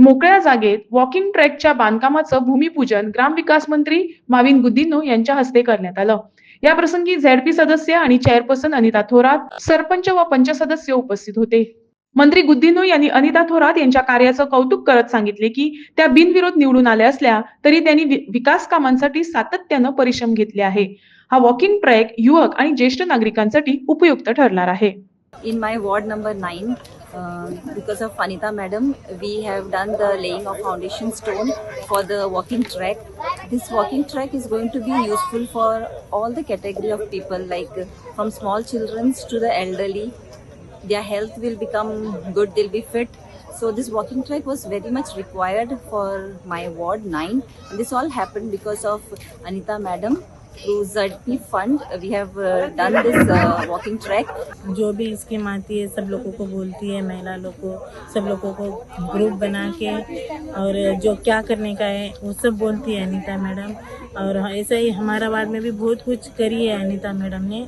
मोकळ्या जागेत वॉकिंग ट्रॅकच्या बांधकामाचं भूमिपूजन ग्रामविकास मंत्री माविन गुद्दिनो यांच्या हस्ते करण्यात आलं. या प्रसंगी झेडपी सदस्य आणि चेअरपर्सन अनिता थोरात सरपंच व पंच सदस्य उपस्थित होते. मंत्री गुद्दिनो यांनी अनिता थोरात यांच्या कार्याचं कौतुक करत सांगितले की त्या बिनविरोध निवडून आल्या असल्या तरी त्यांनी विकास कामांसाठी सातत्यानं परिश्रम घेतले आहे. हा वॉकिंग ट्रॅक युवक आणि ज्येष्ठ नागरिकांसाठी उपयुक्त ठरणार आहे. In my ward number nine uh, because of Anita madam, we have done the laying of foundation stone for the walking track. This walking track is going to be useful for all the category of people like from small children to the elderly. Their health will become good, they'll be fit. So this walking track was very much required for my ward 9. And this all happened because of Anita madam. Through fund, we have uh, done this uh, walking track. जो भी scheme आती है सब लोगों को बोलती है महिला लोग को सब लोगों को ग्रुप बना के और जो क्या करने का है वो सब बोलती है अनीता मैडम। और ऐसा ही हमारा वार्ड में भी बहुत कुछ करी है अनीता मैडम ने।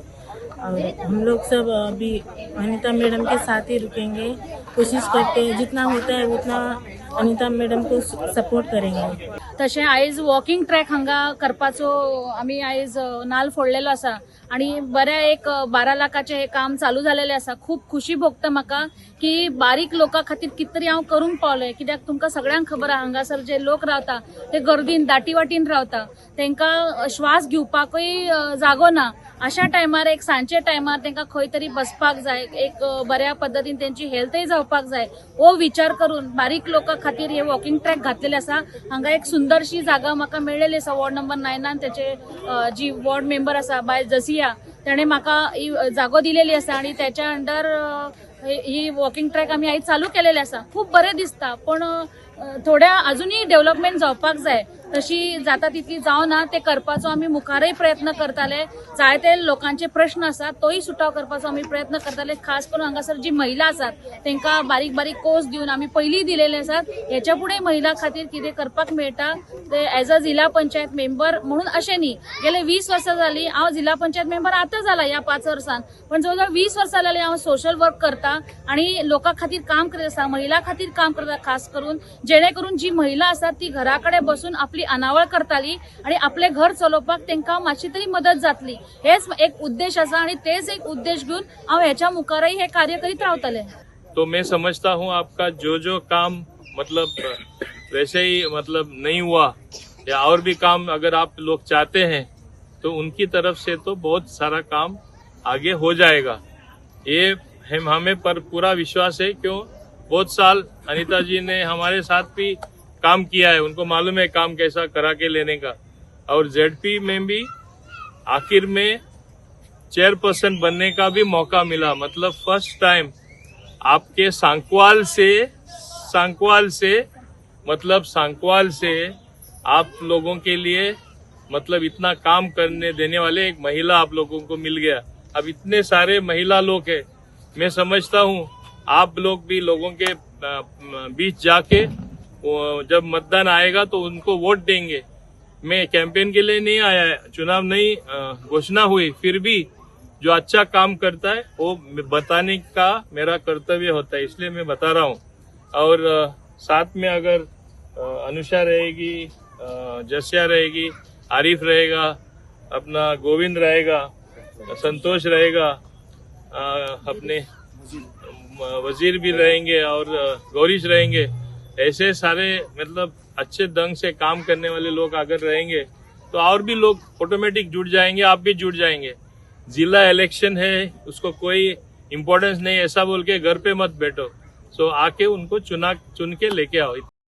और हम लोग सब अभी अनीता मैडम के साथ ही रुकेंगे। कोशिश करते हैं जितना होता है उतना अनीता मैडम को सपोर्ट करेंगे। तशें आयज वॉकिंग ट्रॅक हांगा करपाचो आमी आयज नाल फोडलेलो आसा. आणि बऱ्या एक बारा लाखाचें हे काम चालू जालेलें आसा. खूब खुशी भोगता म्हाका की बारीक लोकां खातीर कितें तरी हांव करूंक पावलें कित्याक तुमकां सगळ्यांक खबर आहा हांगासर जे लोक रावता ते गर्दीन दाटी वाटीन रावता तांकां श्वास घेवपाकूय जागो ना अशा टायमार एक सांजचे टायमार तांकां खंय तरी बसपाक जाय एक बऱ्या पद्दतीन तेंची हेल्थय जावपाक जाय हो विचार करून बारीक लोकां खातीर हे वॉकिंग ट्रॅक घातलेले आसा. हांगा एक सुंदरशी जागा म्हाका मेळ्ळेली आसा वॉर्ड नंबर नायनान तेचे जी वॉर्ड मेंबर आसा बाय जसिया ताणें म्हाका ही जागो दिलेली आसा आणि त्याच्या अंडर ही वॉकिंग ट्रॅक आमी आयज चालू केलेले आसा. खूब बरें दिसता पण थोड्या अजूनही डेव्हलपमेंट जावपाक जाय तशी जाता तितली जावना ते करपाचो आमी मुखारय प्रयत्न करताले जायते लोकांचे प्रश्न आसात तोय सुटाव करपाचो आमी प्रयत्न करताले खास करून हांगासर जी महिला आसात तांकां बारीक बारीक कोर्स दिवन आमी पयलीं दिलेले आसात हेच्या फुडें महिला खातीर कितें करपाक मेळटा ते एज अ जिल्हा पंचायत मेंबर म्हणून अशें न्ही. गेले वीस वर्सां जालीं हांव जिल्हा पंचायत मेंबर आतां जाला ह्या पांच वर्सान पण जवळजवळ वीस वर्सां जालीं हांव सोशल वर्क करता आणि लोकां खातीर काम करीत आसा महिला खातीर काम करता खास करून जेणे करून जी महिला असतात ती घरा कडेन बसून आपली अनावळ करताली आणि आपले घर चलोवपाक तांकां मातशी तरी मदत जातली. हेच एक उद्देश आसा आणि तेच एक उद्देश घेऊन हांव ह्याच्या मुखारय हे कार्य करीत रावतले. तो मैं समझता हूँ आपका जो जो काम मतलब वैसे ही मतलब नहीं हुआ. या और भी काम अगर आप लोग चाहते हैं तो उनकी तरफ से तो बहुत सारा काम आगे हो जाएगा. ये हम हमें पर पूरा विश्वास है क्यों? बहुत साल अनिता जी ने हमारे साथ भी काम किया है, उनको मालूम है काम कैसा करा के लेने का। और जेडपी में भी आखिर में चेयरपर्सन बनने का भी मौका मिला मतलब फ़र्स्ट टाइम आपके सांकवाल से सांकवाल से मतलब सांकवाल से आप लोगों के लिए मतलब इतना काम करने देने वाले एक महिला आप लोगों को मिल गया। अब इतने सारे महिला लोग हैं, मैं समझता हूँ आप लोग भी लोगों के बीच जाके जब मतदान आएगा तो उनको वोट देंगे। मैं कैंपेन के लिए नहीं आया, चुनाव नहीं घोषणा हुई, फिर भी जो अच्छा काम करता है, वो बताने का मेरा कर्तव्य होता है, इसलिए मैं बता रहा हूँ। और साथ में अगर अनुषा रहेगी जसिया रहेगी, आरिफ रहेगा, अपना गोविंद रहेगा, संतोष रहेगा अपने वज़ीर भी रहेंगे और गौरीश रहेंगे। ऐसे सारे मतलब अच्छे ढंग से काम करने वाले लोग अगर रहेंगे तो और भी लोग ऑटोमेटिक जुड़ जाएँगे, आप भी जुड़ जाएँगे। जिला इलेक्शन है, उसको कोई इम्पोर्टेंस नहीं, ऐसा बोल के घर पे मत बैठो। सो आके उनको चुना, चुन के लेके आओ।